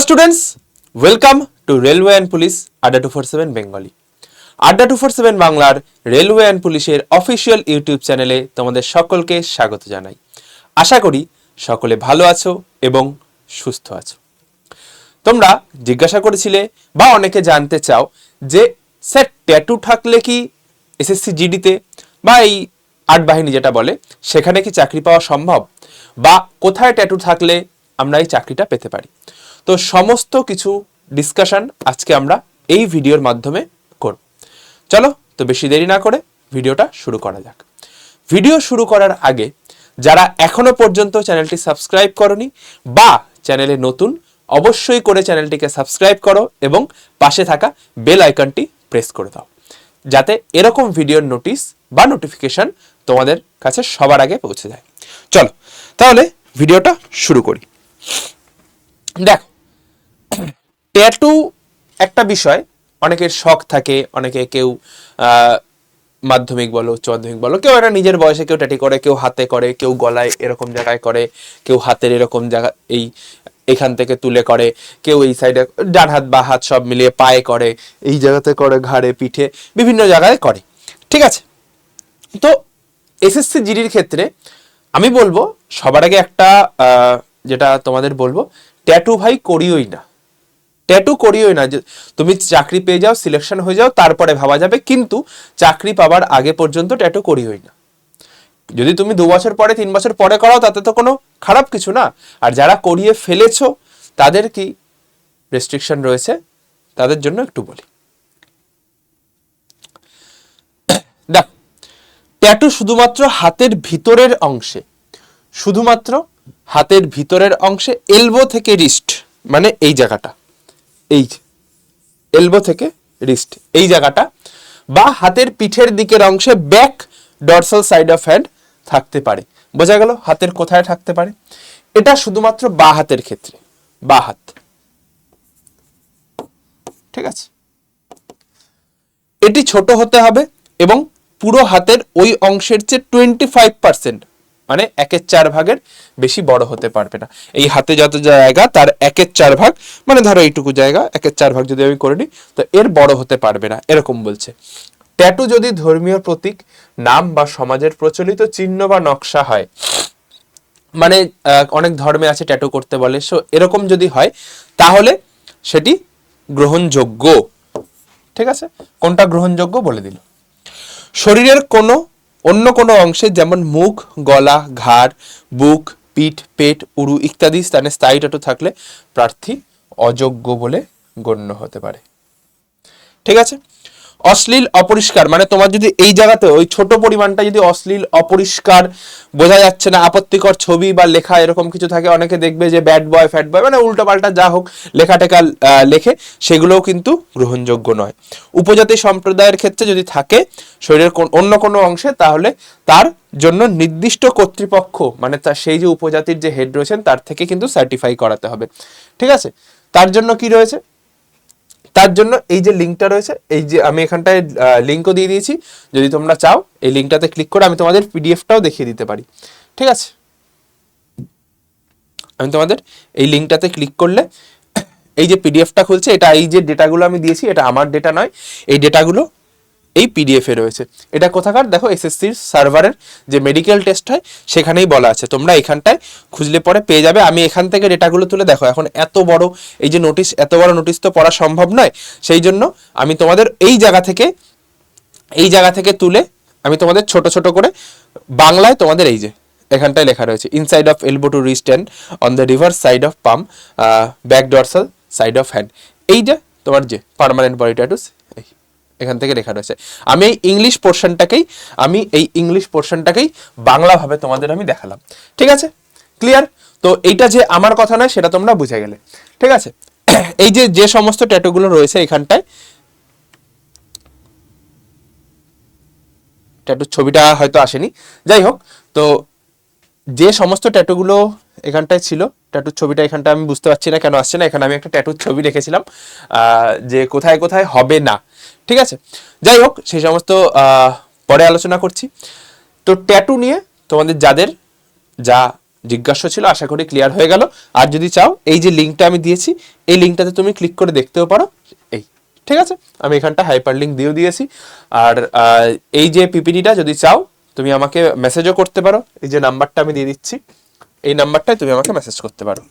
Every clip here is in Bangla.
Hello students welcome to railway and police Adda two four seven Bengali Adda two four seven বাংলার রেলওয়ে অ্যান্ড পুলিশের অফিসিয়াল ইউটিউব চ্যানেলে তোমাদের সকলকে স্বাগত জানাই। আশা করি সকলে ভালো আছো এবং সুস্থ আছো। তোমরা জিজ্ঞাসা করেছিলে বা অনেকে জানতে চাও যে, স্যার ট্যাটু থাকলে কি এসএসসি জিডিতে বা এই আর্ট বাহিনী যেটা বলে, সেখানে কি চাকরি পাওয়া সম্ভব? বা কোথায় ট্যাটু থাকলে আমরা এই চাকরিটা পেতে পারি? তো সমস্ত কিছু ডিসকাশন আজকে আমরা এই ভিডিওর মাধ্যমে করব। চলো তো বেশি দেরি না করে ভিডিওটা শুরু করা যাক। ভিডিও শুরু করার আগে যারা এখনও পর্যন্ত চ্যানেলটি সাবস্ক্রাইব করনি বা চ্যানেলে নতুন, অবশ্যই করে চ্যানেলটিকে সাবস্ক্রাইব করো এবং পাশে থাকা বেল আইকনটি প্রেস করে দাও। যাতে এরকম ভিডিওর নোটিশ বা নোটিফিকেশন তোমাদের কাছে সবার আগে পৌঁছে যায়। চলো, তাহলে ভিডিওটা শুরু করি। দেখো ট্যাটু একটা বিষয়, অনেকের শখ থাকে, অনেকে কেউ মাধ্যমিক বলো, উচ্চ মাধ্যমিক বলো, কেউ একটা নিজের বয়সে কেউ ট্যাটি করে, কেউ হাতে করে, কেউ গলায় এরকম জায়গায় করে, কেউ হাতের এরকম জায়গা, এই, এখান থেকে তুলে করে, কেউ এই সাইডে ডান হাত, বা হাত সব মিলিয়ে পায়ে করে, এই জায়গাতে করে ঘাড়ে, পিঠে, বিভিন্ন জায়গায় করে। ঠিক আছে? তো এসএসসি জিডির ক্ষেত্রে আমি বলব, সবার আগে একটা যেটা তোমাদের বলব, ট্যাটু ভাই করিওই না। ট্যাটু করিওই না। যে তুমি চাকরি পেয়ে যাও সিলেকশন হয়ে যাও, তারপরে ভাবা যাবে, কিন্তু চাকরি পাওয়ার আগে পর্যন্ত ট্যাটু করিওই না। যদি তুমি দু বছর পরে, তিন বছর পরে করাও, তাতে তো কোনো খারাপ কিছু না। আর যারা করিয়ে ফেলেছো, তাদের কি রেস্ট্রিকশন রয়েছে? তাদের জন্য একটু বলি। দেখ ট্যাটু শুধুমাত্র হাতের ভিতরের অংশে, শুধুমাত্র হাতের ভিতরের অংশে এলবো থেকে রিস্ট মানে এই জায়গাটা। এই এলবো থেকে রিস্ট এই জায়গাটা। বা হাতের পিঠের দিকের অংশে back dorsal side of hand থাকতে পারে। বোঝা গেল হাতের কোথায় থাকতে পারে? এটা শুধুমাত্র বা হাতের ক্ষেত্রে, বা হাত। ঠিক আছে? এটি ছোট হতে হবে এবং পুরো হাতের ওই অংশের চেয়ে টোয়েন্টি ফাইভ পার্সেন্ট মানে একের চার ভাগের বেশি বড় হতে পারবে না। এই হাতে যত জায়গা, তার একের চার ভাগ মানে ধরো এইটুকু জায়গা, একের চার ভাগ যদি আমি করে নিই, তো এর বড় হতে পারবে না, এরকম বলছে। ট্যাটু যদি ধর্মীয় প্রতীক, নাম বা সমাজের প্রচলিত চিহ্ন বা নকশা হয় মানে অনেক ধর্মে আছে ট্যাটু করতে বলে, সো এরকম যদি হয়, তাহলে সেটি গ্রহণযোগ্য। ঠিক আছে? কোনটা গ্রহণযোগ্য বলে দিল? শরীরের কোনো অন্য কোনো অংশে যেমন মুখ, গলা, ঘাড়, বুক, পিঠ, পেট উড়ু ইত্যাদি স্থানে স্থায়ী ট্যাটু থাকলে প্রার্থী অযোগ্য বলে গণ্য হতে পারে। ঠিক আছে? অশ্লীল, অপরিষ্কার মানে তোমার যদি এই জায়গাতে ওই ছোট পরিমাণটা যদি অশ্লীল, অপরিষ্কার বোঝা যাচ্ছে না, আপত্তিকর ছবি বা লেখা এরকম কিছু থাকে, অনেকে দেখবে যে ব্যাড বয় ফ্যাট বয় মানে উল্টো পাল্টা যা হোক লেখা টেখা লেখে, সেগুলোও কিন্তু গ্রহণযোগ্য নয়। উপজাতি সম্প্রদায়ের ক্ষেত্রে যদি থাকে, শরীরের অন্য কোনো অংশে, তাহলে তার জন্য নির্দিষ্ট কর্তৃপক্ষ মানে তার সেই যে উপজাতির যে হেড রয়েছেন, তার থেকে কিন্তু সার্টিফাই করাতে হবে। ঠিক আছে? তার জন্য কি রয়েছে? তার জন্য এই যে লিঙ্কটা রয়েছে, এই যে আমি এখানটায় লিঙ্কও দিয়ে দিয়েছি। যদি তোমরা চাও, এই লিঙ্কটাতে ক্লিক করে আমি তোমাদের পিডিএফটাও দেখিয়ে দিতে পারি। ঠিক আছে? আমি তোমাদের এই লিঙ্কটাতে ক্লিক করলে, এই যে পিডিএফটা খুলছে, এটা এই যে ডেটাগুলো আমি দিয়েছি, এটা আমার ডেটা নয়। এই ডেটাগুলো এই পিডিএফে রয়েছে। এটা কোথাকার? দেখো এসএসসির সার্ভারের যে মেডিকেল টেস্ট হয়, সেখানেই বলা আছে। তোমরা এখানটায় খুঁজলে পরে পেয়ে যাবে। আমি এখান থেকে ডেটাগুলো তুলে দেখো। এখন এত বড়, এই যে নোটিশ এত বড় নোটিশ তো পড়া সম্ভব নয়। সেই জন্য আমি তোমাদের এই জায়গা থেকে, এই জায়গা থেকে তুলে আমি তোমাদের ছোট ছোট করে বাংলায় তোমাদের এই যে এখানটায় লেখা রয়েছে। Inside of elbow to wrist on the reverse side of palm back dorsal side of hand এই যে তোমার যে পার্মানেন্ট বডি ট্যাটুস এখান থেকে লেখা রয়েছে। আমি এই ইংলিশ পোর্শনটাকেই আমি এই ইংলিশ পোর্শনটাকেই বাংলাভাবে তোমাদের আমি দেখালাম। ঠিক আছে? ক্লিয়ার তো এইটা যে আমার কথা নয়, সেটা তোমরা বুঝে গেলে। ঠিক আছে? এই যে যে সমস্ত ট্যাটুগুলো রয়েছে এখানটায় ট্যাটুর ছবিটা হয়তো আসেনি। যাই হোক, তো যে সমস্ত ট্যাটুগুলো এখানটায় ছিল ট্যাটুর ছবিটা এখানটা আমি বুঝতে পারছি না কেন আসছে না। এখানে আমি একটা ট্যাটুর ছবি রেখেছিলাম যে কোথায় কোথায় হবে না। ঠিক আছে? যাই হোক, সেই সমস্ত পরে আলোচনা করছি। তো ট্যাটু নিয়ে তোমাদের যাদের যা জিজ্ঞাসা ছিল, আশা করি ক্লিয়ার হয়ে গেল। আর যদি চাও, এই যে লিঙ্কটা আমি দিয়েছি, এই লিঙ্কটাতে তুমি ক্লিক করে দেখতেও পারো। এই, ঠিক আছে? আমি এখানটা হাইপার লিঙ্ক দিয়েও দিয়েছি। আর এই যে পিপিটিটা যদি চাও, তুমি আমাকে মেসেজও করতে পারো। এই যে নাম্বারটা আমি দিয়ে দিচ্ছি। এই নাম্বারটায় তুমি আমাকে মেসেজ করতে পারো।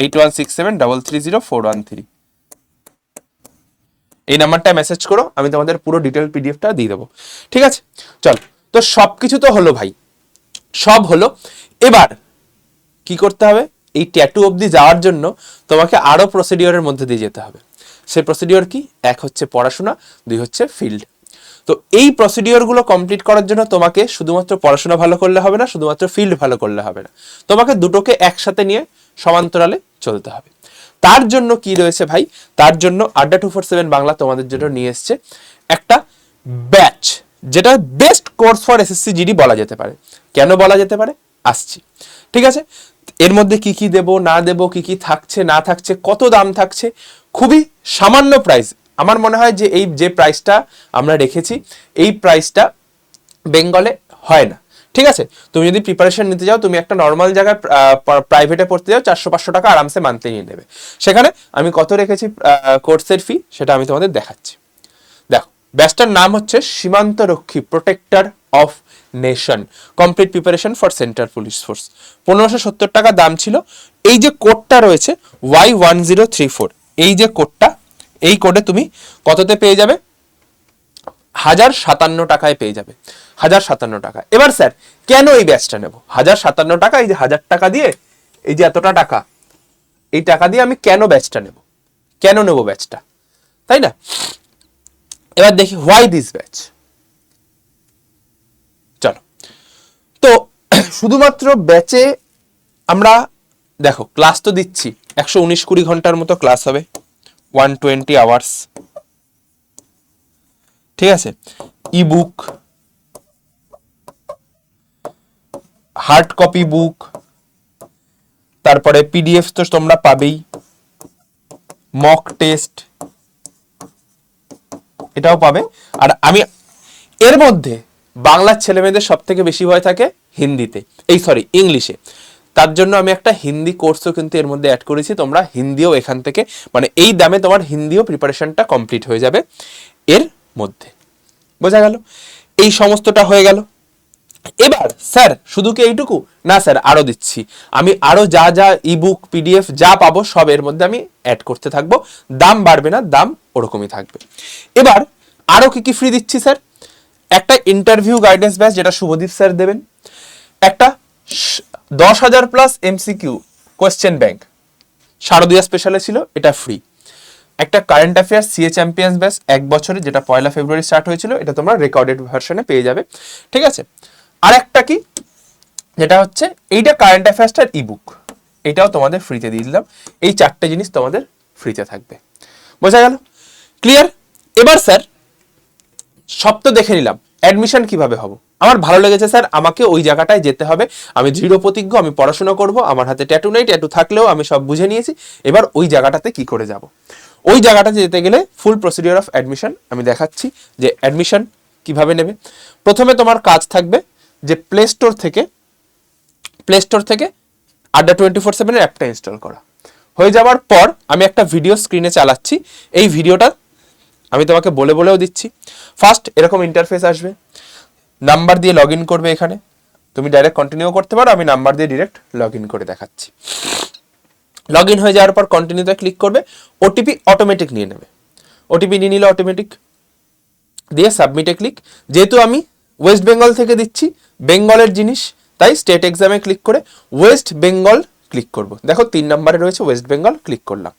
Eight one six seven double three zero four one three এই নাম্বারটায় মেসেজ করো, আমি তোমাদের পুরো ডিটেল পিডিএফটা দিয়ে দেবো। ঠিক আছে? চল, তো সব কিছু তো হলো ভাই। সব হলো। এবার কি করতে হবে? এই ট্যাটু অবধি যাওয়ার জন্য তোমাকে আরও প্রসিডিওরের মধ্যে দিয়ে যেতে হবে। সে প্রসিডিওর কি? এক হচ্ছে পড়াশোনা, দুই হচ্ছে ফিল্ড তো এই প্রসিডিওরগুলো কমপ্লিট করার জন্য তোমাকে শুধুমাত্র পড়াশোনা ভালো করলে হবে না, শুধুমাত্র ফিল্ড ভালো করলে হবে না। তোমাকে দুটোকে একসাথে নিয়ে সমান্তরালে চলতে হবে। তার জন্য কি রয়েছে ভাই? তার জন্য আড্ডা টু ফোর সেভেন বাংলা তোমাদের জন্য নিয়ে এসছে একটা ব্যাচ যেটা best course for SSC GD বলা যেতে পারে। কেন বলা যেতে পারে? আসছি। ঠিক আছে? এর মধ্যে কি কি দেব, না দেব, কি কি থাকছে, না থাকছে, কত দাম থাকছে, খুবই সামান্য প্রাইস আমার মনে হয় যে এই যে প্রাইসটা আমরা রেখেছি, এই প্রাইসটা বেঙ্গলে হয় না। ঠিক আছে? তুমি যদি প্রিপারেশন নিতে যাও, তুমি একটা নর্মাল জায়গায় প্রাইভেটে পড়তে যাও চারশো পাঁচশো টাকা আরামসে মানতে নিয়ে নেবে। সেখানে আমি কত রেখেছি কোর্সের ফি সেটা আমি তোমাদের দেখাচ্ছি। দেখো ব্যাচটার নাম হচ্ছে সীমান্ত রক্ষী protector of nation complete preparation for central police force পনেরোশো সত্তর টাকা দাম ছিল। এই যে কোডটা রয়েছে Y one zero three four এই যে কোডটা এই কোডে তুমি কততে পেয়ে যাবে? হাজার সাতান্ন টাকায় পেয়ে যাবে। হাজার সাতান্ন টাকা। এবার স্যার, কেন এই ব্যাচটা নেব? হাজার সাতান্ন টাকা, এই যে হাজার টাকা দিয়ে, এই যে এতটা টাকা, এই টাকা দিয়ে আমি কেন ব্যাচটা নেব? কেন নেব ব্যাচটা? তাই না? এবার দেখি হোয়াই দিস ব্যাচ চলো। তো, শুধুমাত্র ব্যাচে আমরা, দেখো ক্লাস তো দিচ্ছি। একশো উনিশ কুড়ি ঘণ্টার মতো ক্লাস হবে। ওয়ান টোয়েন্টি আওয়ার্স ঠিক আছে? ইবুক হার্ড কপি বুক তারপরে পিডিএফ তো তোমরা পাবেই মক টেস্ট এটাও পাবে। আর আমি, এর মধ্যে বাংলার ছেলেমেয়েদের সব থেকে বেশি ভয় থাকে হিন্দিতে। এই সরি ইংলিশে। তার জন্য আমি একটা হিন্দি কোর্সও কিন্তু এর মধ্যে অ্যাড করেছি, তোমরা হিন্দিও এখান থেকে মানে এই দামে তোমার হিন্দিও প্রিপারেশনটা কমপ্লিট হয়ে যাবে এর মধ্যে। বোঝা গেল? এই সমস্তটা হয়ে গেল। এবার, স্যার, শুধু কি এইটুকু? না, স্যার, আরও দিচ্ছি। আমি আরও যা যা ইবুক পিডিএফ যা পাবো, সব এর মধ্যে আমি অ্যাড করতে থাকব। দাম বাড়বে না, দাম ওরকমই থাকবে। এবার, আরও কি কি ফ্রি দিচ্ছি, স্যার? একটা ইন্টারভিউ গাইডেন্স ব্যাচ যেটা শুভদীপ স্যার দেবেন। একটা দশ হাজার প্লাস এমসিকিউ কোয়েশ্চেন ব্যাংক শারদীয়া স্পেশালে ছিল, এটা ফ্রি একটা current affairs CA champions batch এক বছরে, যেটা পয়লা ফেব্রুয়ারি স্টার্ট হয়েছিল, এটা তোমরা রেকর্ডেড ভার্সনে পেয়ে যাবে। ঠিক আছে? আর একটা কি? যেটা হচ্ছে, এইটা কারেন্ট অ্যাফেয়ার্সটার ইবুক এটাও তোমাদের ফ্রিতে দিয়ে দিলাম। এই চারটে জিনিস তোমাদের ফ্রিতে থাকবে। বোঝা গেল? ক্লিয়ার এবার স্যার, সব তো দেখে নিলাম। অ্যাডমিশন কীভাবে হব? আমার ভালো লেগেছে স্যার, আমাকে ওই জায়গাটায় যেতে হবে। আমি দৃঢ় প্রতিজ্ঞ, আমি পড়াশোনা করব, আমার হাতে ট্যাটু নেই ট্যাটু থাকলেও আমি সব বুঝে নিয়েছি। এবার ওই জায়গাটাতে কি করে যাব? ওই জায়গাটাতে যেতে গেলে ফুল প্রসিডিওর অফ অ্যাডমিশন আমি দেখাচ্ছি যে অ্যাডমিশন কীভাবে নেবে। প্রথমে তোমার কাজ থাকবে যে প্লে স্টোর থেকে প্লে স্টোর থেকে আড্ডা টোয়েন্টি ফোর সেভেনের অ্যাপটা ইনস্টল করা। হয়ে যাওয়ার পর আমি একটা ভিডিও স্ক্রিনে চালাচ্ছি। এই ভিডিওটা আমি তোমাকে বলে বলেও দিচ্ছি। ফার্স্ট এরকম ইন্টারফেস আসবে। নাম্বার দিয়ে লগ ইন করবে এখানে। তুমি ডাইরেক্ট কন্টিনিউ করতে পারো, আমি নাম্বার দিয়ে ডিরেক্ট লগ ইন করে দেখাচ্ছি। লগ ইন হয়ে যাওয়ার পর কন্টিনিউতে ক্লিক করবে। ওটিপি অটোমেটিক নিয়ে নেবে। ওটিপি নিয়ে নিলে অটোমেটিক দিয়ে সাবমিটে ক্লিক যেহেতু আমি ওয়েস্ট বেঙ্গল থেকে দিচ্ছি। বেঙ্গলের জিনিস। তাই স্টেট এক্সামে ক্লিক করে ওয়েস্ট বেঙ্গল ক্লিক করব। দেখো তিন নম্বরে রয়েছে ওয়েস্ট বেঙ্গল ক্লিক করলাম।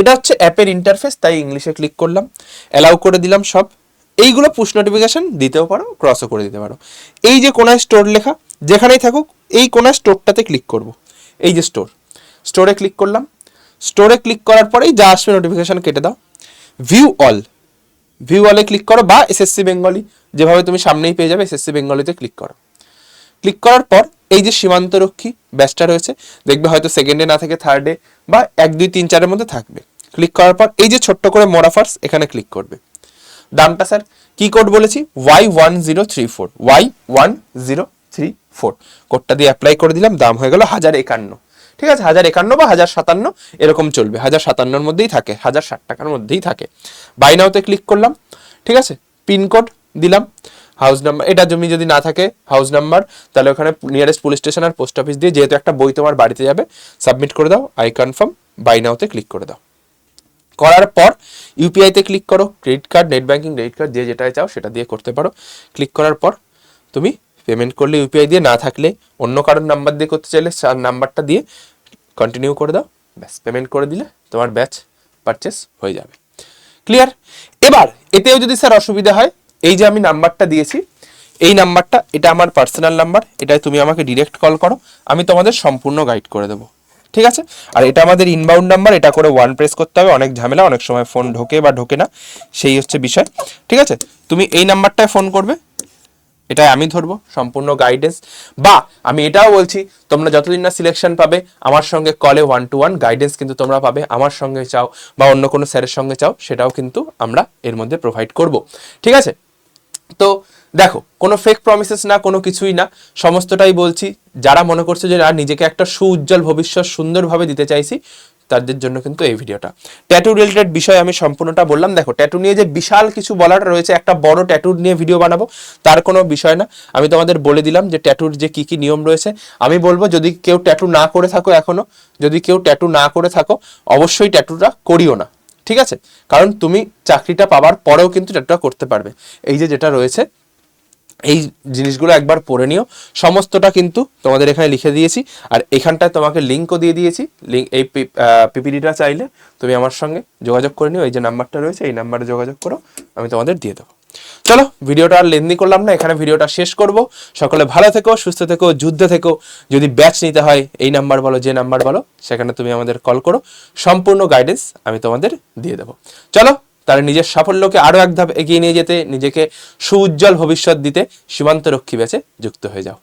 এটা হচ্ছে অ্যাপের ইন্টারফেস তাই ইংলিশে ক্লিক করলাম। অ্যালাউ করে দিলাম সব। এইগুলো পুশ নোটিফিকেশন দিতেও পারো ক্রসও করে দিতে পারো। এই যে কোনায় স্টোর লেখা, যেখানেই থাকুক, এই কোনায় স্টোরটাতে ক্লিক করব। এই যে স্টোর স্টোরে ক্লিক করলাম। স্টোরে ক্লিক করার পরেই যা আসবে নোটিফিকেশান কেটে দাও। ভিউ অল ভিউ অলে ক্লিক করো, বা এসএসসি বেঙ্গলি যেভাবে তুমি সামনেই পেয়ে যাবে এসএসসি বেঙ্গলিতে ক্লিক করো। ক্লিক করার পর এই যে সীমান্তরক্ষী ব্যাচটা রয়েছে, দেখবে হয়তো সেকেন্ডে না থেকে থার্ডে বা এক, দুই, তিন, চারের মধ্যে থাকবে। ক্লিক করার পর এই যে ছোট্ট করে মোরাফার্স এখানে ক্লিক করবে। দামটা স্যার কি কোড বলেছি? Y one zero three four Y one zero three four কোডটা দিয়ে অ্যাপ্লাই করে দিলাম, দাম হয়ে গেল হাজার একান্ন। ঠিক আছে, হাজার একান্ন বা হাজার সাতান্ন, এরকম চলবে। হাজার সাতান্নর মধ্যেই থাকে, হাজার ষাট টাকার মধ্যেই থাকে। বাই নাওতে ক্লিক করলাম, ঠিক আছে? পিনকোড দিলাম। হাউস নাম্বার এটা জমি যদি না থাকে হাউস নাম্বার তাহলে ওখানে নিয়ারেস্ট পুলিশ স্টেশন আর পোস্ট অফিস দিয়ে যেহেতু একটা বই তোমার বাড়িতে যাবে সাবমিট করে দাও আই কনফার্ম বাই নাওতে ক্লিক করে দাও। করার পর ইউপিআইতে ক্লিক করো credit card net banking credit card যে যেটাই চাও সেটা দিয়ে করতে পারো। ক্লিক করার পর তুমি পেমেন্ট করলে ইউপিআই দিয়ে, না থাকলে অন্য কারোর নাম্বার দিয়ে করতে চাইলে তার নাম্বারটা দিয়ে কন্টিনিউ করে দাও। ব্যাস পেমেন্ট করে দিলে তোমার ব্যাচ পারচেস হয়ে যাবে। ক্লিয়ার এবার, এতেও যদি স্যার অসুবিধা হয় এই যে আমি নাম্বারটা দিয়েছি, এই নাম্বারটা, এটা আমার পার্সোনাল নাম্বার এটাই তুমি আমাকে ডিরেক্ট কল করো, আমি তোমাদের সম্পূর্ণ গাইড করে দেবো। ঠিক আছে? আর এটা আমাদের ইনবাউন্ড নাম্বার এটা করে ওয়ান প্রেস করতে হবে, অনেক ঝামেলা, অনেক সময় ফোন ঢোকে বা ঢোকে না, সেই হচ্ছে বিষয়। ঠিক আছে? তুমি এই নাম্বারটায় ফোন করবে, এটাই আমি ধরবো, সম্পূর্ণ গাইডেন্স বা, আমি এটাও বলছি, তোমরা যতদিন না সিলেকশন পাবে, আমার সঙ্গে কলে ওয়ান টু ওয়ান গাইডেন্স কিন্তু তোমরা পাবে, আমার সঙ্গে চাও বা অন্য কোনো স্যারের সঙ্গে চাও, সেটাও কিন্তু আমরা এর মধ্যে প্রোভাইড করব। ঠিক আছে? তো দেখো, কোনো ফেক প্রমিসেস না, কোনো কিছুই না, সমস্তটাই বলছি। যারা মনে করছে যে না, নিজেকে একটা সুউজ্জ্বল ভবিষ্যৎ সুন্দরভাবে দিতে চাইছি, তাদের জন্য কিন্তু এই ভিডিওটা ট্যাটু রিলেটেড বিষয় আমি সম্পূর্ণটা বললাম। দেখো ট্যাটু নিয়ে যে বিশাল কিছু বলার রয়েছে, একটা বড় ট্যাটুর নিয়ে ভিডিও বানাবো, তার কোনো বিষয় না। আমি তোমাদের বলে দিলাম যে ট্যাটুর যে কি কি নিয়ম রয়েছে। আমি বলব, যদি কেউ ট্যাটু না করে থাকো এখনও, যদি কেউ ট্যাটু না করে থাকো, অবশ্যই ট্যাটুটা করিও না। ঠিক আছে? কারণ তুমি চাকরিটা পাবার পরেও কিন্তু ট্যাটুটা করতে পারবে। এই যে যেটা রয়েছে, এই জিনিসগুলো একবার পড়ে নিও। সমস্তটা কিন্তু তোমাদের এখানে লিখে দিয়েছি। আর এখানটায় তোমাকে লিঙ্কও দিয়ে দিয়েছি। লিঙ্ক, এই পিপিডিটা চাইলে তুমি আমার সঙ্গে যোগাযোগ করে নিও। এই যে নাম্বারটা রয়েছে, এই নাম্বারে যোগাযোগ করো। আমি তোমাদের দিয়ে দেবো। চলো, ভিডিওটা আর লেন্দি করলাম না, এখানে ভিডিওটা শেষ করব। সকলে ভালো থেকো, সুস্থ থেকো, যুদ্ধে থেকো। যদি ব্যাচ নিতে হয়, এই নাম্বার বলো, যে নাম্বার বলো, সেখানে তুমি আমাদের কল করো। সম্পূর্ণ গাইডেন্স আমি তোমাদের দিয়ে দেবো। চলো, তাহলে নিজের সাফল্যকে আরও এক ধাপ এগিয়ে নিয়ে যেতে, নিজেকে সুউজ্জ্বল ভবিষ্যৎ দিতে সীমান্তরক্ষী ব্যাচে যুক্ত হয়ে যাও।